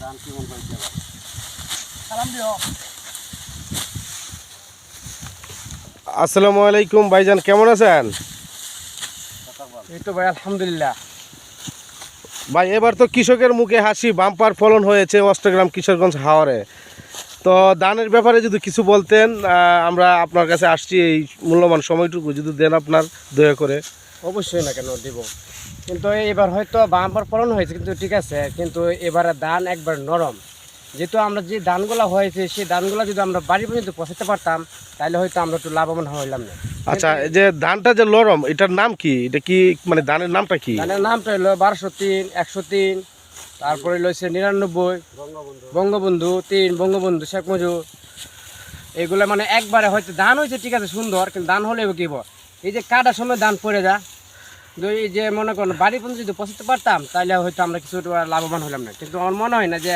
ধান কেমন হয়েছে? সালাম দিও। আসসালামু আলাইকুম ভাইজান কেমন আছেন? এই তো ভাই আলহামদুলিল্লাহ। ভাই এবার তো কৃষকের মুখে হাসি বাম্পার ফলন হয়েছে অষ্টগ্রাম কিশোরগঞ্জ হাওরে। তো ধানের ব্যাপারে যদি কিছু বলতেন আমরা আপনার কাছে আসছি এই মূল্যবান সময়টুকু যদি দেন আপনার দয়া করে। অবশ্যই না কেন দিব। কিন্তু এবার হয়তো বাম্পার ফলন হয়েছে কিন্তু ঠিক আছে কিন্তু এবারে ধান একবার নরম। যেহেতু আমরা যে ধানগুলো হয়েছে সেই ধানগুলো যদি আমরা বাড়ি পর্যন্ত পৌঁছাতে পারতাম তাহলে হয়তো আমরা একটু লাভবান হইলাম না। আচ্ছা এই যে ধানটা যে লরম এটার নাম কি? এটা কি মানে ধানের নামটা কি? ধানের নামটা হলো বারোশো তিন একশো তিন তারপরে লইছে নিরানব্বই বঙ্গবন্ধু তিন বঙ্গবন্ধু শেখ মুজিবুর এগুলো মানে একবারে হয়তো ধান হয়েছে ঠিক আছে সুন্দর কিন্তু ধান হলে কি? এই যে কাটার সময় ধান পড়ে যা এই যে মনে করেন বাড়ি পর্যন্ত যদি পৌঁছতে পারতাম তাহলে হয়তো আমরা কিছু লাভবান হলাম না। কিন্তু আমার মনে হয় না যে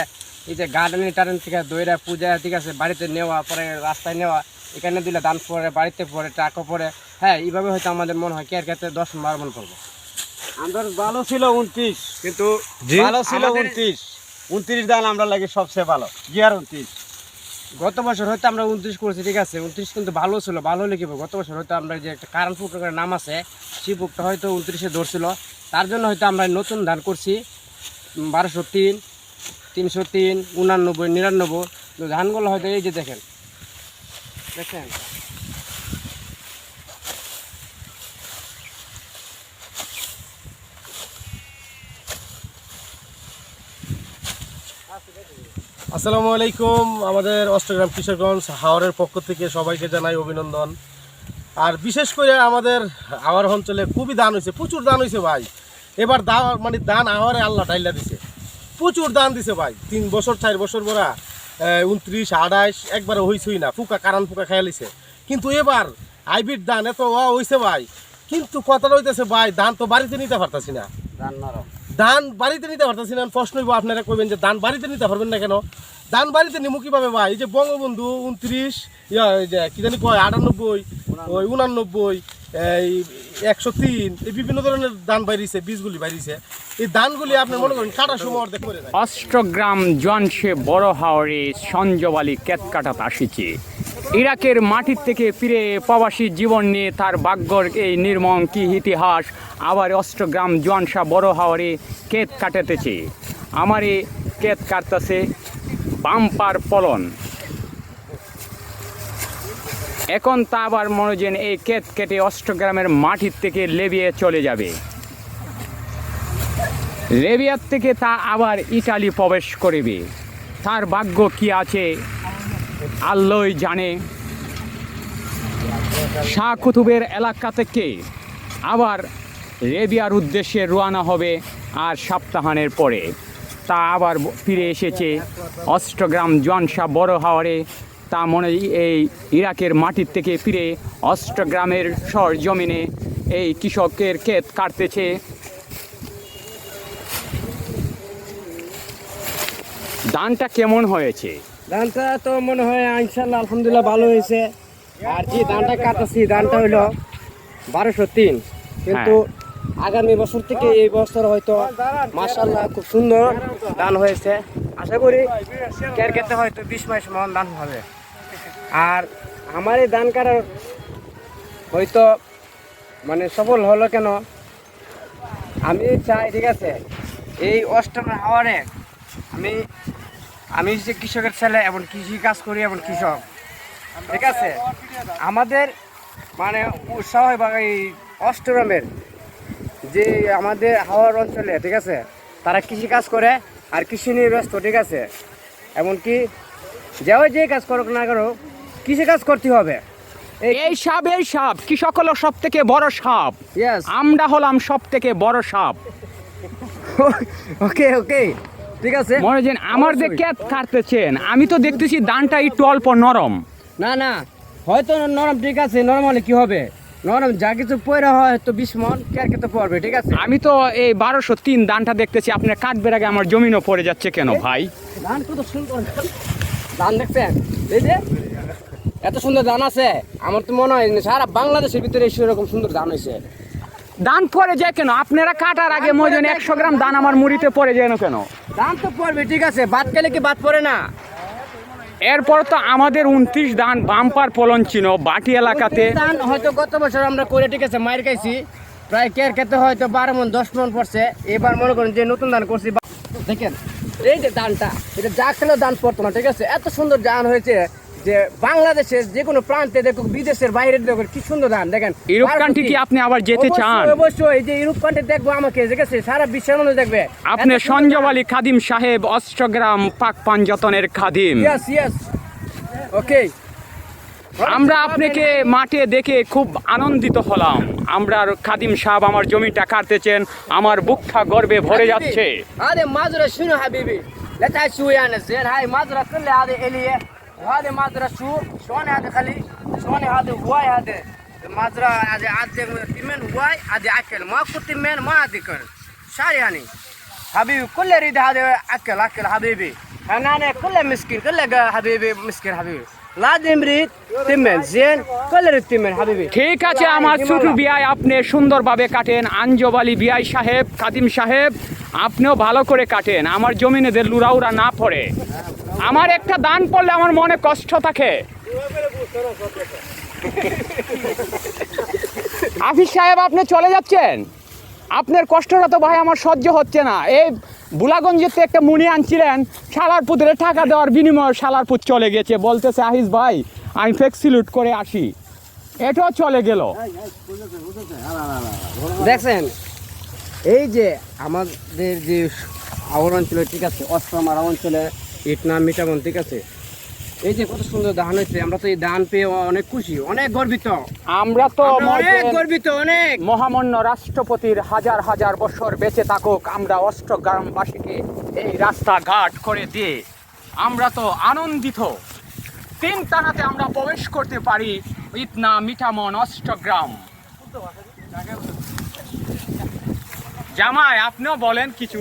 এই যে গার্ডেনের টার্ডেন থেকে দইরা পূজা ঠিক আছে বাড়িতে নেওয়া পরে রাস্তায় নেওয়া এখানে দিলে ধান পরে বাড়িতে পরে টাকা পরে হ্যাঁ এইভাবে হয়তো আমাদের মনে হয় কেয়ার ক্ষেত্রে দশ বারো মন পড়ব আমাদের ভালো ছিল উনত্রিশ কিন্তু ভালো ছিল উনত্রিশ। উনত্রিশ ধান আমরা লাগে সবচেয়ে ভালো গিয়ার উনত্রিশ। গত বছর হয়তো আমরা উনত্রিশ করেছি, ঠিক আছে? উনত্রিশ কিন্তু ভালো ছিল, ভালো হলে কি গত বছর হয়তো আমরা যে একটা কারণ পুকুরের নাম আছে, সেই পুকটা হয়তো উনত্রিশে ধরছিল। তার জন্য হয়তো আমরা নতুন ধান করছি বারোশো তিন, তিনশো তিন, উনানব্বই, নিরানব্বই। ধানগুলো হয়তো এই যে দেখেন দেখেন? আসসালামু আলাইকুম, আমাদের অষ্টগ্রাম কিশোরগঞ্জ হাওরের পক্ষ থেকে সবাইকে জানাই অভিনন্দন। আর বিশেষ করে আমাদের হাওয়ার অঞ্চলে খুবই দান হয়েছে, প্রচুর দান হয়েছে ভাই। এবার দা মানে দান হাওয়ারে আল্লাহ টাইলা দিছে। প্রচুর দান দিছে ভাই, তিন বছর, চার বছর বড়া উনত্রিশ, আড়াইশ একবারে হইছই না, ফুকা কারণ ফুকা খেয়ালিছে কিন্তু এবার হাইব্রিড ধান এত হইছে ভাই, কিন্তু কথাটা হইতেছে ভাই, ধান তো বাড়িতে নিতে পারতাছি না। ধান নরম। ধান বাড়িতে নিতে পারতেছি না প্রশ্ন হইবো আপনারা কইবেন যে ধান বাড়িতে নিতে পারবেন না কেন? ধান বাড়িতে নিমু কীভাবে ভাই? এই যে বঙ্গবন্ধু উনত্রিশ যে, কি জানি কয়, আটানব্বই, ওই উনানব্বই, এই একশো তিন, এই বিভিন্ন ধরনের ধান বাইরিছে, বীজগুলি বাইরিছে। এই ধানগুলি আপনি মনে করেন কাটার সময় অর্ধেক করে অষ্টগ্রাম জনসে বড় হাওড়ে সঞ্জবালি কেতকাটাত আসিছে ইরাকের মাটির থেকে ফিরে প্রবাসী জীবন নিয়ে তার ভাগ্যর এই নির্মম কি ইতিহাস? আবার অষ্টগ্রাম জোয়ানসা বড় হাওয়ারে কেত কাটাতেছে। আমারে কেত কাটতেছে বাম্পার পলন এখন তা আবার মনোজেন এই কেত কেটে অষ্টগ্রামের মাটির থেকে লেবিয়ে চলে যাবে। রেবিয়ার থেকে তা আবার ইটালি প্রবেশ করিবে। তার ভাগ্য কি আছে? আল্লই জানে। শাহ কুতুবের এলাকা থেকে আবার রেবিয়ার উদ্দেশ্যে রওনা হবে আর সপ্তাহানের পরে। তা আবার ফিরে এসেছে অষ্টগ্রাম জনসা বড় হাওয়ারে। তা মনে এই ইরাকের মাটির থেকে ফিরে অষ্টগ্রামের সর জমিনে এই কৃষকের ক্ষেত কাটতেছে। ধানটা কেমন হয়েছে? ধানটা তো মনে হয় ইনশাল্লাহ আলহামদুলিল্লাহ ভালো হয়েছে। আর যে ধানটা কাটাচ্ছি ধানটা হইল বারোশো তিন। কিন্তু আগামী বছর থেকে এই বছর হয়তো মাসাল্লাহ খুব সুন্দর ধান হয়েছে। আশা করি কের ক্ষেত্রে হয়তো বিশ মাস মন ধান হবে। আর আমার এই ধান কাটার হয়তো মানে সফল হলো কেন? আমি চাই ঠিক আছে? এই অষ্টম হাওয়ারে আমি আমি যে কৃষকের ছেলে এবং কৃষি কাজ করি এবং কৃষক। ঠিক আছে? আমাদের মানে উৎসাহ বা এই অষ্টগ্রামের যে আমাদের হাওয়ার অঞ্চলে ঠিক আছে? তারা কৃষি কাজ করে আর কৃষি নিয়ে ব্যস্ত ঠিক আছে? এমনকি যে যে কাজ করুক না করো কৃষি কাজ করতে হবে। এই সাপ এই সাপ কৃষক হলো সব থেকে বড় সাপ। আমরা হলাম সব থেকে বড় সাপ। ওকে ওকে ঠিক আছে? মনোজেন আমার যে। ক্যাত কাটতেছেন আমি তো দেখতেছি দানটা একটু অল্প নরম। না না হয়তো নরম ঠিক আছে নরম হলে কি হবে? নরম যা কিছু পয়রা হয় তো বিশ মন কেয়ার খেতে পড়বে ঠিক আছে? আমি তো এই বারোশো তিন দানটা দেখতেছি আপনার কাটবের আগে আমার জমিনও পড়ে যাচ্ছে কেন ভাই? ধান কত সুন্দর ধান। দেখছেন? এই যে এত সুন্দর ধান আছে। আমার তো মনে হয় সারা বাংলাদেশের ভিতরে সেরকম সুন্দর ধান হয়েছে। দান পড়ে যায় কেন? আপনারা কাটার আগে মজন একশো গ্রাম দান আমার মুড়িতে পড়ে যায় না কেন? দাম তো পড়বে ঠিক আছে। বাদ পেলে কি বাদ পড়ে না? এরপর তো আমাদের উনত্রিশ ধান বাম্পার ফলন ছিল বাটি এলাকাতে। ধান হয়তো গত বছর আমরা করে ঠিক আছে মায়ের খাইছি। প্রায় কেয়ার খেতে হয়তো বারো মন দশ মন পড়ছে। এবার মনে করেন যে নতুন ধান করছি দেখেন এই যে ধানটা এটা যা খেলেও ধান পড়তো না ঠিক আছে? এত সুন্দর ধান হয়েছে। যে বাংলাদেশের যে কোনো প্রান্তে দেখুক বিদেশের বাইরে দেখুন কি সুন্দর ধান দেখেন। ইউরোপ কান্ট্রি কি আপনি আবার যেতে চান? অবশ্যই যে ইউরোপ কান্ট্রি দেখব আমাকে দেখেছে সারা বিশ্বের মানুষ দেখবে। আপনি সঞ্জব আলী খাদিম সাহেব অষ্টগ্রাম পাক পাঞ্জতনের খাদিম। ইয়াস ইয়াস ওকে আমরা আপনাকে মাঠে দেখে খুব আনন্দিত হলাম। আমরা খাদিম সাহেব আমার জমিটা কাটতেছেন আমার বুকটা গর্বে ভরে যাচ্ছে। আরে মাজরা শুনো হাবিবি। লেটাই শুয়ে আনছেন হাই মাজরা করলে আরে এলিয়ে। وهذه مازرعة شو؟ شلون هذه خلي؟ شلون هذه هواي هذه مازرعة هذه عندك تمن هواي هذه أكل ماكو تمن ما أذكر شو يعني؟ حبيبي كل يريد هذا أكل أكل حبيبي أنا أنا كله مسكين كله قا- حبيبي مسكين حبيبي لازم يريد تمن زين كل يريد تمن حبيبي ঠিক আছে আমার ছোট বিয়াই আপনি সুন্দরভাবে কাটেন আঞ্জব আলী বিয়াই সাহেব খাদিম সাহেব আপনিও ভালো করে কাটেন আমার জমিনেদের লুরাউরা না পড়ে আমার একটা দান পড়লে আমার মনে কষ্ট থাকে। আফিস সাহেব, আপনি চলে যাচ্ছেন? আপনার কষ্টটা তো ভাই আমার সহ্য হচ্ছে না। এই বুলাগঞ্জেতে একটা মুনি আনছিলেন, শালারপুতের টাকা দেওয়ার বিনিময়ে শালারপুত চলে গেছে। বলতেছে আহিস ভাই, আমি ফ্লেক্সিলুট করে আসি। এটাও চলে গেল। দেখছেন, এই যে আমাদের যে আওয়ার অঞ্চলে ঠিক আছে অষ্টমারা অঞ্চলে ইটনা মিটামন ঠিক আছে? এই যে কত সুন্দর ধান হয়েছে আমরা তো এই ধান পেয়ে অনেক খুশি অনেক গর্বিত। আমরা তো অনেক গর্বিত অনেক। মহামান্য রাষ্ট্রপতির হাজার হাজার বছর বেঁচে থাকুক আমরা অষ্টগ্রামবাসীকে এই রাস্তাঘাট করে দিয়ে আমরা তো আনন্দিত। তিন টানাতে আমরা প্রবেশ করতে পারি ইতনা মিঠামন অষ্টগ্রাম। জামাই আপনিও বলেন কিছু।